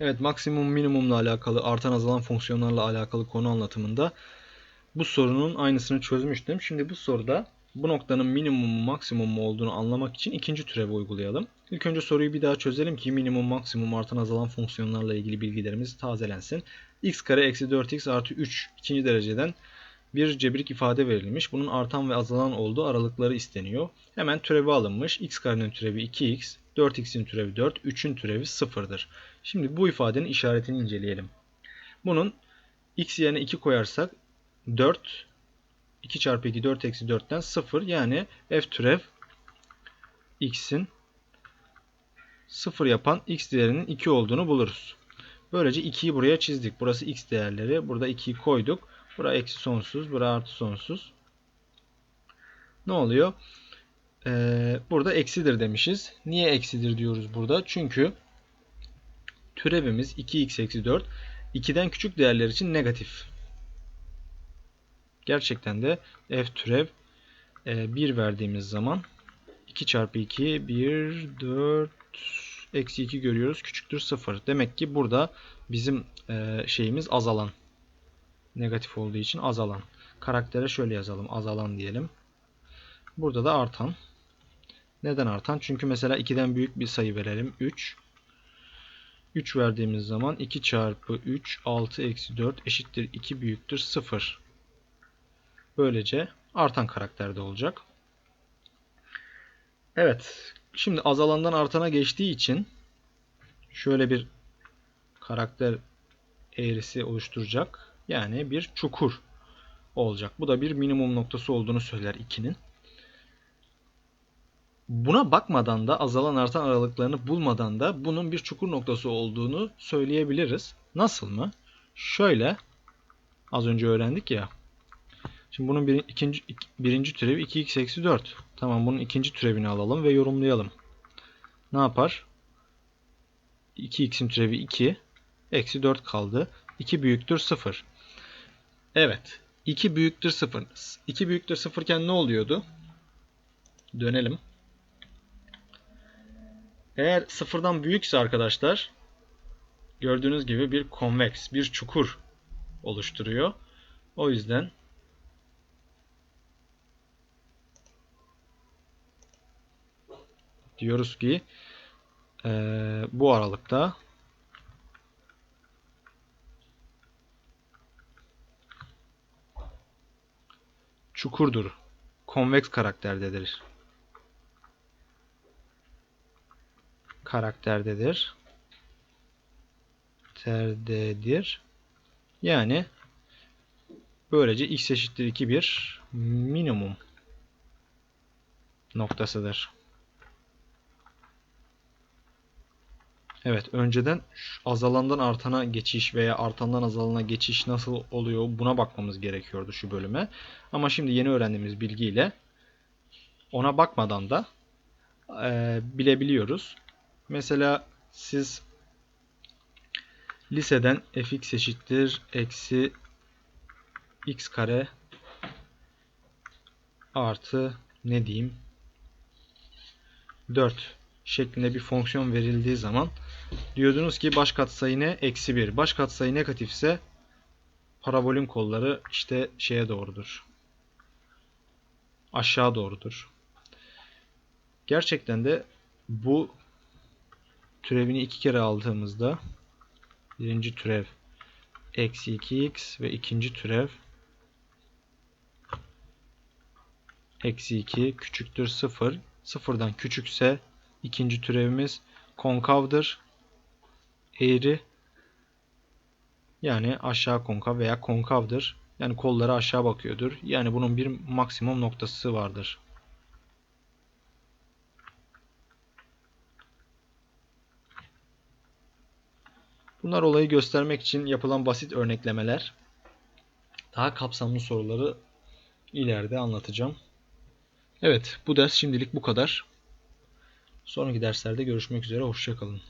Evet maksimum minimumla alakalı artan azalan fonksiyonlarla alakalı konu anlatımında bu sorunun aynısını çözmüştüm. Şimdi bu soruda bu noktanın minimum mu maksimum mu olduğunu anlamak için ikinci türevi uygulayalım. İlk önce soruyu bir daha çözelim ki minimum maksimum artan azalan fonksiyonlarla ilgili bilgilerimiz tazelensin. x kare eksi 4x artı 3 ikinci dereceden bir cebrik ifade verilmiş. Bunun artan ve azalan olduğu aralıkları isteniyor. Hemen türevi alınmış. x karenin türevi 2x, 4x'in türevi 4, 3'ün türevi 0'dır. Şimdi bu ifadenin işaretini inceleyelim. Bunun x yerine 2 koyarsak 4 2 çarpı 2 4 eksi 4'ten 0 yani f türev x'in 0 yapan x değerinin 2 olduğunu buluruz. Böylece 2'yi buraya çizdik. Burası x değerleri. Burada 2'yi koyduk. Bura eksi sonsuz. Bura artı sonsuz. Ne oluyor? Ee, burada eksidir demişiz. Niye eksidir diyoruz burada? Çünkü türevimiz 2x eksi 4 2'den küçük değerler için negatif. Gerçekten de f türev 1 verdiğimiz zaman 2 çarpı 2 1 4 eksi 2 görüyoruz. Küçüktür 0. Demek ki burada bizim e, şeyimiz azalan. Negatif olduğu için azalan. Karaktere şöyle yazalım. Azalan diyelim. Burada da artan. Neden artan? Çünkü mesela 2'den büyük bir sayı verelim. 3. 3 verdiğimiz zaman 2 çarpı 3 6 eksi 4 eşittir 2 büyüktür 0. Böylece artan karakterde olacak. Evet. Şimdi azalandan artana geçtiği için şöyle bir karakter eğrisi oluşturacak. Yani bir çukur olacak. Bu da bir minimum noktası olduğunu söyler 2'nin. Buna bakmadan da azalan artan aralıklarını bulmadan da bunun bir çukur noktası olduğunu söyleyebiliriz. Nasıl mı? Şöyle az önce öğrendik ya. Şimdi bunun bir, ikinci, birinci türevi 2x eksi 4. Tamam bunun ikinci türevini alalım ve yorumlayalım. Ne yapar? 2x'in türevi 2. Eksi 4 kaldı. 2 büyüktür 0. Evet. 2 büyüktür 0. 2 büyüktür 0 iken ne oluyordu? Dönelim. Eğer sıfırdan büyükse arkadaşlar gördüğünüz gibi bir konveks, bir çukur oluşturuyor. O yüzden diyoruz ki e, bu aralıkta çukurdur. Konveks karakterdedir. Karakterdedir. Terdedir. Yani böylece x eşittir 2 bir minimum noktasıdır. Evet, önceden azalandan artana geçiş veya artandan azalana geçiş nasıl oluyor buna bakmamız gerekiyordu şu bölüme. Ama şimdi yeni öğrendiğimiz bilgiyle ona bakmadan da e, bilebiliyoruz. Mesela siz liseden fx eşittir eksi x kare artı ne diyeyim 4 şeklinde bir fonksiyon verildiği zaman diyordunuz ki baş katsayı ne? Eksi 1. Baş katsayı negatifse parabolün kolları işte şeye doğrudur. Aşağı doğrudur. Gerçekten de bu türevini iki kere aldığımızda birinci türev eksi 2x ve ikinci türev eksi 2 küçüktür 0. Sıfırdan küçükse ikinci türevimiz konkavdır. Eğri yani aşağı konkav veya konkavdır. Yani kolları aşağı bakıyordur. Yani bunun bir maksimum noktası vardır. Bunlar olayı göstermek için yapılan basit örneklemeler. Daha kapsamlı soruları ileride anlatacağım. Evet, bu ders şimdilik bu kadar. Sonraki derslerde görüşmek üzere. Hoşçakalın.